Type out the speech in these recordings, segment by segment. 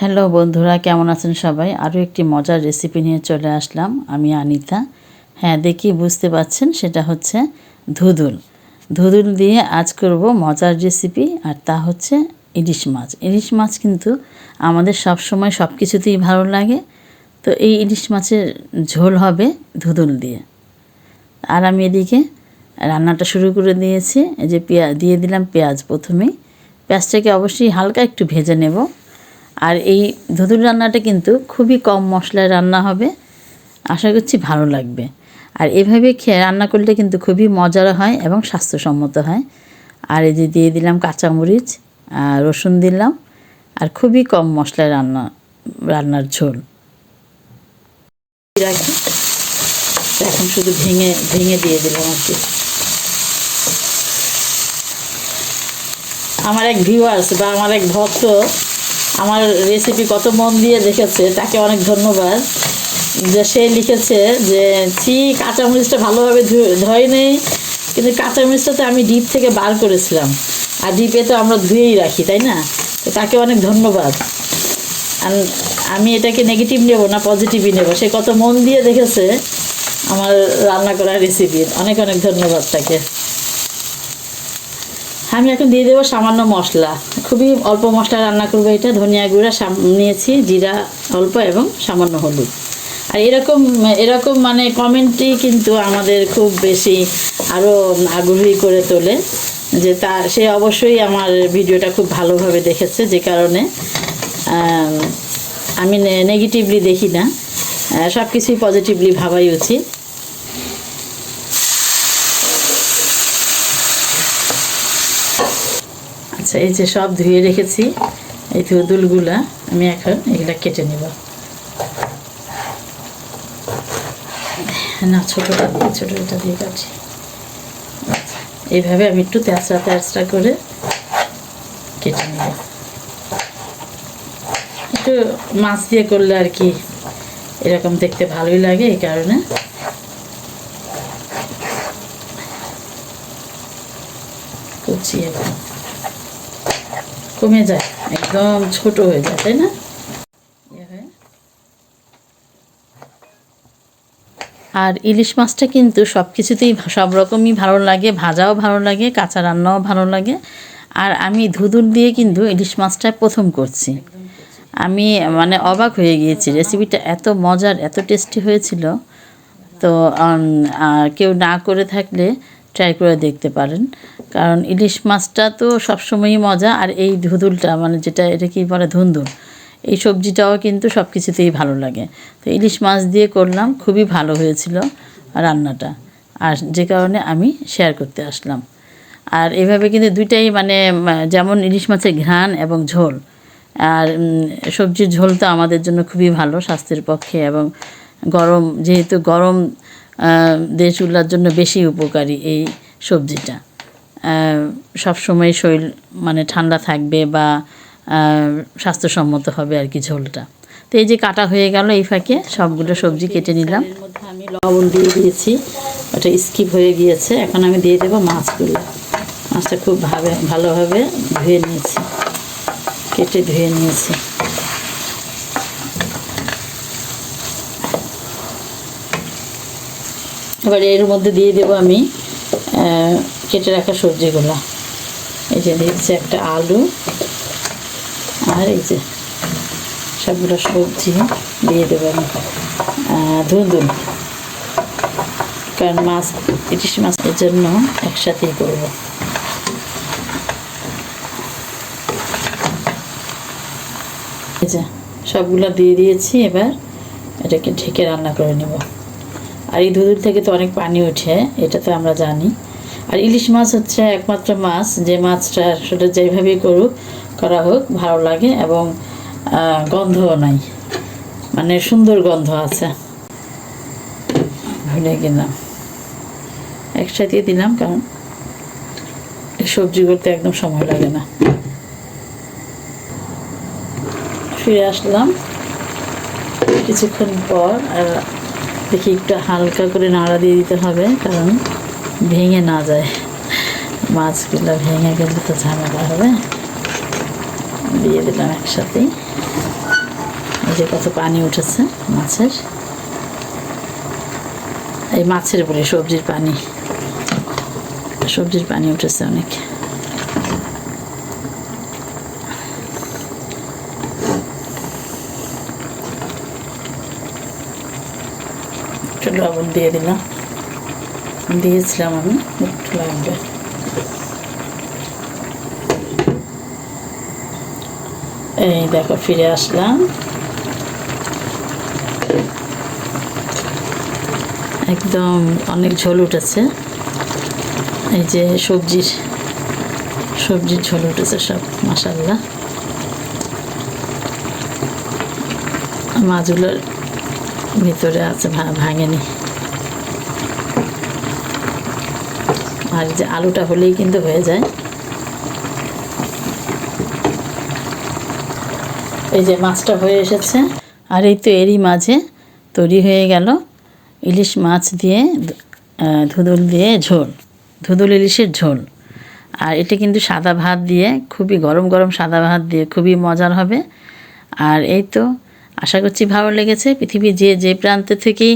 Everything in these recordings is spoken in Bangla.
হ্যালো বন্ধুরা, কেমন আছেন সবাই? আরও একটি মজার রেসিপি নিয়ে চলে আসলাম আমি আনিতা। হ্যাঁ দেখি বুঝতে পাচ্ছেন, সেটা হচ্ছে ধুদুল। ধুদুল দিয়ে আজ করব মজার রেসিপি আর তা হচ্ছে ইলিশ মাছ। ইলিশ মাছ কিন্তু আমাদের সব সময় সব কিছুতেই ভালো লাগে। তো এই ইলিশ মাছের ঝোল হবে ধুদুল দিয়ে। আর আমি এদিকে রান্নাটা শুরু করে দিয়েছি। এই যে পেঁয়াজ দিয়ে দিলাম পেঁয়াজ প্রথমেই। পেঁয়াজটাকে অবশ্যই হালকা একটু ভেজে নেব। আর এই ধুতুর রান্নাটা কিন্তু খুবই কম মশলায় রান্না হবে। আশা করছি ভালো লাগবে। আর এভাবে খেয়ে রান্না করলে কিন্তু খুবই মজার হয় এবং স্বাস্থ্যসম্মত হয়। আর এই যে দিয়ে দিলাম কাঁচামরিচ আর রসুন দিলাম, আর খুবই কম মশলায় রান্না, রান্নার ঝোল। এখন শুধু ভেঙে ভেঙে দিয়ে দিলাম আর কি। আমার এক ভিউয়ার্স বা আমার এক ভক্ত আমার রেসিপি কত মন দিয়ে দেখেছে, তাকে অনেক ধন্যবাদ। যে সে লিখেছে যে, ছি, কাঁচামরিচটা ভালোভাবে ধুয়ে নেই কিন্তু কাঁচামরিচটা তো আমি ডিপ থেকে বার করেছিলাম। আর ডিপে তো আমরা ধুয়েই রাখি, তাই না? তো তাকে অনেক ধন্যবাদ। আর আমি এটাকে নেগেটিভ নেব না পজিটিভই নেব? সে কত মন দিয়ে দেখেছে আমার রান্না করা রেসিপি অনেক অনেক ধন্যবাদ তাকে। আমি এখন দিয়ে দেবো সামান্য মশলা। খুবই অল্প মশলা রান্না করব এটা, ধনিয়া গুঁড়া নিয়েছি, জিরা অল্প এবং সামান্য হলুদ। আর এরকম এরকম মানে কমেন্টই কিন্তু আমাদের খুব বেশি আরও আগ্রহী করে তোলে, যে তা, সে অবশ্যই আমার ভিডিওটা খুব ভালোভাবে দেখেছে, যে কারণে, আমি নেগেটিভলি দেখি না সব কিছুই পজিটিভলি ভাবাই উচিত। আচ্ছা এই যে সব ধুয়ে রেখেছি এই ধুদুলগুলা আমি এখন এগুলা কেটে নেব। না ছোটোটা দিয়ে ছোটোটা দিয়ে কাটি আচ্ছা, এইভাবে আমি একটু তেঁচড়া তেঁচড়া করে কেটে নেব। একটু মাছ দিয়ে করলে আর কি এরকম দেখতে ভালোই লাগে এই কারণে। করছি এখন। কমে যায়, একদম ছোট হয়ে যায়, তাই না? আর ইলিশ মাছটা কিন্তু সব কিছুতেই সব রকমই ভালো লাগে, ভাজাও ভালো লাগে, কাঁচা রান্নাও ভালো লাগে। আর আমি ধুদুর দিয়ে কিন্তু ইলিশ মাছটা প্রথম করছি। আমি মানে অবাক হয়ে গিয়েছি, রেসিপিটা এত মজার, এত টেস্টি হয়েছিল। তো কেউ না করে থাকলে ট্রাই করে দেখতে পারেন। কারণ ইলিশ মাছটা তো সবসময়ই মজা, আর এই ধুদুলটা মানে যেটা, এটা কি বলে ধুন্দুল? এই সবজিটাও কিন্তু সব কিছুতেই ভালো লাগে। তো ইলিশ মাছ দিয়ে করলাম, খুবই ভালো হয়েছিল রান্নাটা। আর যে কারণে আমি শেয়ার করতে আসলাম। আর এভাবে কিন্তু দুইটাই মানে যেমন ইলিশ মাছের ঘ্রাণ এবং ঝোল। আর সবজির ঝোল তো আমাদের জন্য খুবই ভালো, স্বাস্থ্যের পক্ষে এবং গরম, যেহেতু গরম দেশ উল্লার জন্য বেশি উপকারী এই সবজিটা। সব সময় শরীর মানে ঠান্ডা থাকবে বা স্বাস্থ্যসম্মত হবে আর কি ঝোলটা। তো এই যে কাটা হয়ে গেল এই ফাঁকে সবগুলো সবজি কেটে নিলাম। মধ্যে আমি লবণ দিয়ে দিয়েছি। ওটা স্কিপ হয়ে গিয়েছে। এখন আমি দিয়ে দেবো মাছগুলো। মাছটা খুব ভাবে ভালোভাবে ধুয়ে নিয়েছি। কেটে ধুয়ে নিয়েছি। এবার এর মধ্যে দিয়ে দেবো আমি কেটে রাখা সবজিগুলো। এই যে দিচ্ছি একটা আলু, আর এই যে সবগুলো সবজি দিয়ে দেবো আমি ধুন্দুল কারণ মাছ, ইলিশ মাছের জন্য একসাথেই করব। এই যে সবগুলো দিয়ে দিয়েছি, এবার এটাকে ঢেকে রান্না করে নেব। আর এই দুধুর থেকে তো অনেক পানি ওঠে, এটা তো আমরা জানি। আর ইলিশ মাছ হচ্ছে একমাত্র মাছ, যে মাছটা সেটা যেভাবেই করুক, করা হোক, ভালো লাগে এবং গন্ধও নাই। মানে সুন্দর গন্ধ আছে। ভুলে গেলাম। একসাথেই দিলাম কারণ সবজি করতে একদম সময় লাগে না। ফিরে আসলাম। কিছুক্ষণ পর আর দেখি একটু হালকা করে নাড়া দিয়ে দিতে হবে, কারণ ভেঙে না যায়। মাছগুলো ভেঙে গেলে তো ঝামেলা হবে। দিয়ে দিলাম একসাথেই। এই যে কত পানি উঠেছে মাছের। এই মাছের বলে সবজির পানি। সবজির পানি উঠেছে অনেক। লবণ দিয়ে দিলাম। দিয়েছিলাম আমি, একটু লাগবে। এই দেখো, ফিরে আসলাম। একদম অনেক ঝোল উঠেছে। এই যে সবজির সবজির ঝোল উঠেছে সব মাসাল্লাহ মাছগুলোর ভিতরে আছে ভাঙেনি। আর যে আলুটা হলেই কিন্তু হয়ে যায়। এই যে মাছটা হয়ে এসেছে, আর এই তো এরই মাঝে তৈরি হয়ে গেল ইলিশ মাছ দিয়ে ধুদুল দিয়ে ঝোল, ধুদুল ইলিশের ঝোল। আর এটা কিন্তু সাদা ভাত দিয়ে, খুবই গরম গরম সাদা ভাত দিয়ে খুবই মজার হবে। আর এই তো আশা করছি ভালো লেগেছে। পৃথিবীর যে যে প্রান্ত থেকেই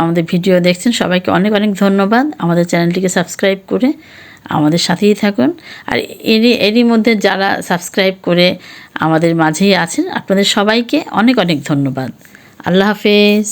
আমাদের ভিডিও দেখছেন, সবাইকে অনেক অনেক ধন্যবাদ। আমাদের চ্যানেলটিকে সাবস্ক্রাইব করে আমাদের সাথেই থাকুন। আর এরই এরই মধ্যে যারা সাবস্ক্রাইব করে আমাদের মাঝেই আছেন, আপনাদের সবাইকে অনেক অনেক ধন্যবাদ। আল্লাহ হাফেজ।